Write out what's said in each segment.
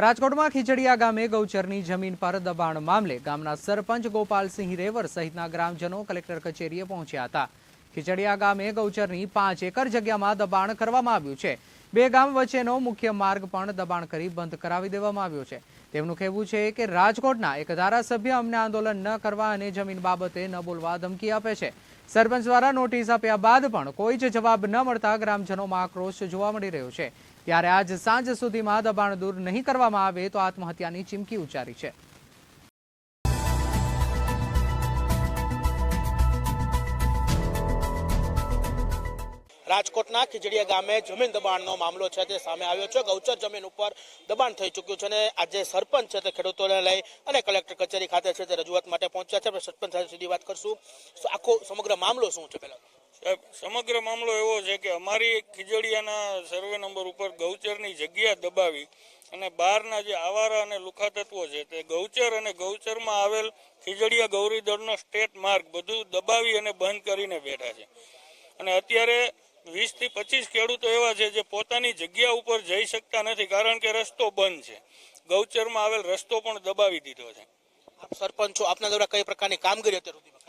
રાજકોટમાં ખીચડીયા ગામે ગૌચરની જમીન પર દબાણ મામલે ગામના સરપંચ ગોપાલસિંહ રેવર સહિતના ગ્રામજનો કલેક્ટર કચેરીએ પહોંચ્યા હતા. ખીચડીયા ગામે ગૌચરની પાંચ એકર જગ્યામાં દબાણ કરવામાં આવ્યું છે. બે ગામ વચ્ચેનો મુખ્ય માર્ગ પણ દબાણ કરી બંધ કરાવી દેવામાં આવ્યો છે. તેમનું કહેવું છે કે રાજકોટના એક ધારાસભ્ય અમને આંદોલન ન કરવા અને જમીન બાબતે ન બોલવા ધમકી આપે છે. સરપંચ દ્વારા નોટિસ આપ્યા બાદ પણ કોઈ જ જવાબ ન મળતા ગ્રામજનોમાં આક્રોશ જોવા મળી રહ્યો છે. ત્યારે આજ સાંજ સુધીમાં દબાણ દૂર નહીં કરવામાં આવે તો આત્મહત્યાની ચીમકી ઉચ્ચારી છે. રાજકોટના ખીજડીયા ગામે જમીન દબાણનો મામલો છે તે સામે આવ્યો છે. ગૌચર જમીન ઉપર દબાણ થઈ ચૂક્યું છે અને આજે સરપંચ છે તે ખેડૂતોને લઈ અને કલેક્ટર કચેરી ખાતે છે તે રજૂઆત માટે પહોંચ્યા છે. આપણે સરપંચ સાથે સીધી વાત કરશું. આખો સમગ્ર મામલો શું છે પહેલાં? સમગ્ર મામલો એવો છે કે અમારી ખીજડીયાના સર્વે નંબર ઉપર ગૌચરની જગ્યા દબાવી અને બહારના જે આવારા અને લુખા તત્વો છે તે ગૌચર અને ગૌચરમાં આવેલ ખીજડીયા ગૌરીદળનો સ્ટેટ માર્ગ બધું દબાવી અને બંધ કરીને બેઠા છે. અને અત્યારે વીસથી પચીસ ખેડૂતો એવા છે જે પોતાની જગ્યા ઉપર જઈ શકતા નથી કારણ કે રસ્તો બંધ છે. ગૌચરમાં આવેલ રસ્તો પણ દબાવી દીધો છે. આપ સરપંચ છો આપના દ્વારા કઈ પ્રકારની કામગીરી અત્યાર સુધીમાં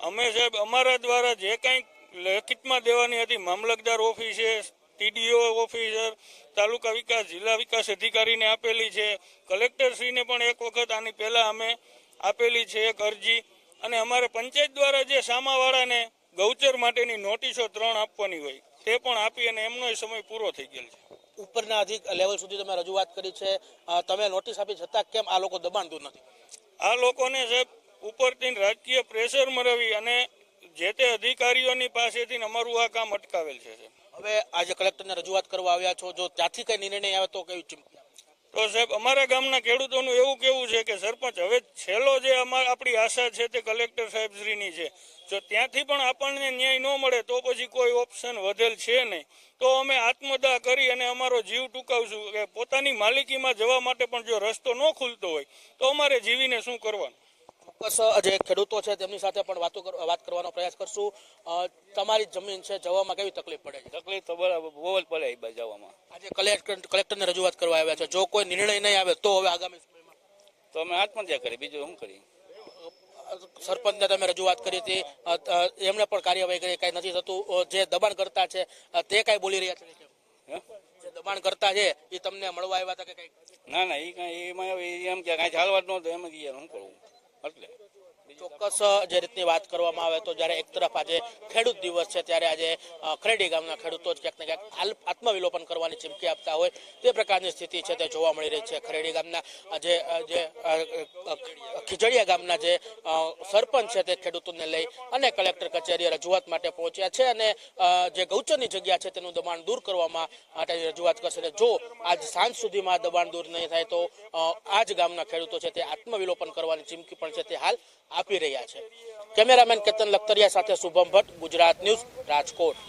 અમે સાહેબ અમારા દ્વારા જે કંઈક લેખિતમાં દેવાની હતી મામલતદાર ઓફિસે ટીડીઓ ઓફિસર તાલુકા વિકાસ જિલ્લા વિકાસ અધિકારીને આપેલી છે. કલેક્ટરશ્રીને પણ એક વખત આની પહેલા અમે આપેલી છે એક અરજી. અને અમારે પંચાયત દ્વારા જે સામાવાળાને ગૌચર માટેની નોટિસો ત્રણ આપવાની હોય તે પણ આપી અને એમનો સમય પૂરો થઈ ગયેલ છે. ઉપરના અધિક લેવલ સુધી તમે રજૂઆત કરી છે. તમે નોટિસ આપી છતાં કેમ આ લોકો દબાણ દૂર નથી? આ લોકોને સાહેબ ઉપરથી રાજકીય પ્રેશર મળવી અને જે તે અધિકારીઓની પાસેથી અમારું આ કામ અટકાવેલ છે હવે આજે કલેક્ટરને રજૂઆત કરવા આવ્યા છો જો ત્યાંથી કઈ નિર્ણય આવે તો કયું ચીમકી તો સાહેબ અમારા ગામના ખેડૂતોનું એવું કેવું છે કે સરપંચ હવે છેલ્લો જે અમાર આપણી આશા છે તે કલેક્ટર સાહેબશ્રીની છે. જો ત્યાંથી પણ આપણને ન્યાય ન મળે તો પછી કોઈ ઓપ્શન વધેલ છે નહીં. તો અમે આત્મદાહ કરી અને અમારો જીવ ટૂંકાવશું. કે પોતાની માલિકીમાં જવા માટે પણ જો રસ્તો ન ખુલતો હોય તો અમારે જીવીને શું કરવાનું? ચોક્કસ જે ખેડૂતો છે તેમની સાથે પણ વાતો વાત કરવાનો પ્રયાસ કરશું. તમારી જમીન છે જવામાં કેવી તકલીફ પડે છે? તકલીફ તો બરાબર બહુ જ પડે જવામાં આજે કલેક્ટર કલેક્ટરને રજૂઆત કરવા આવ્યા છે. જો કોઈ નિર્ણય નહીં આવે તો હવે આગામી તો અમે આત્મહત્યા કરી બીજું શું કરી સરપંચને તમે રજૂઆત કરી હતી. એમણે પણ કાર્યવાહી કરી કઈ નથી થતું. જે દબાણ કરતા છે તે કઈ બોલી રહ્યા છે? જે દબાણ કરતા છે એ તમને મળવા આવ્યા હતા કે કઈ? ના ના એ કાંઈ એમાં એમ કે કાંઈ ચાલવા જ નહોતું એમ યાર શું કરવું? એટલે. ચોક્કસ, જે રીતની વાત કરવામાં આવે તો જ્યારે એક તરફ આજે ખેડૂત દિવસ છે, ત્યારે આજે ખરેડી ગામના ખેડૂતો ક્યાંક ને ક્યાંક આત્મવિલોપન કરવાની ચીમકી આપતા હોય તે પ્રકારની સ્થિતિ છે તે જોવા મળી રહી છે. ખરેડી ગામના જે જે ખીજડીયા ગામના જે સરપંચ છે તે ખેડૂતોને લઈ અને કલેક્ટર કચેરીએ રજૂઆત માટે પહોંચ્યા છે અને જે ગૌચરની જગ્યા છે તેનું દબાણ દૂર કરવામાં માટે રજૂઆત કરશે. જો આજ સાંજ સુધીમાં દબાણ દૂર નહીં થાય તો આ જ ગામના ખેડૂતો છે તે આત્મવિલોપન કરવાની ચીમકી પણ છે તે હાલ આપી રહ્યા છે. કેમેરામેન કેતન લખતરિયા સાથે શુભમ ભટ્ટ ગુજરાત ન્યૂઝ રાજકોટ.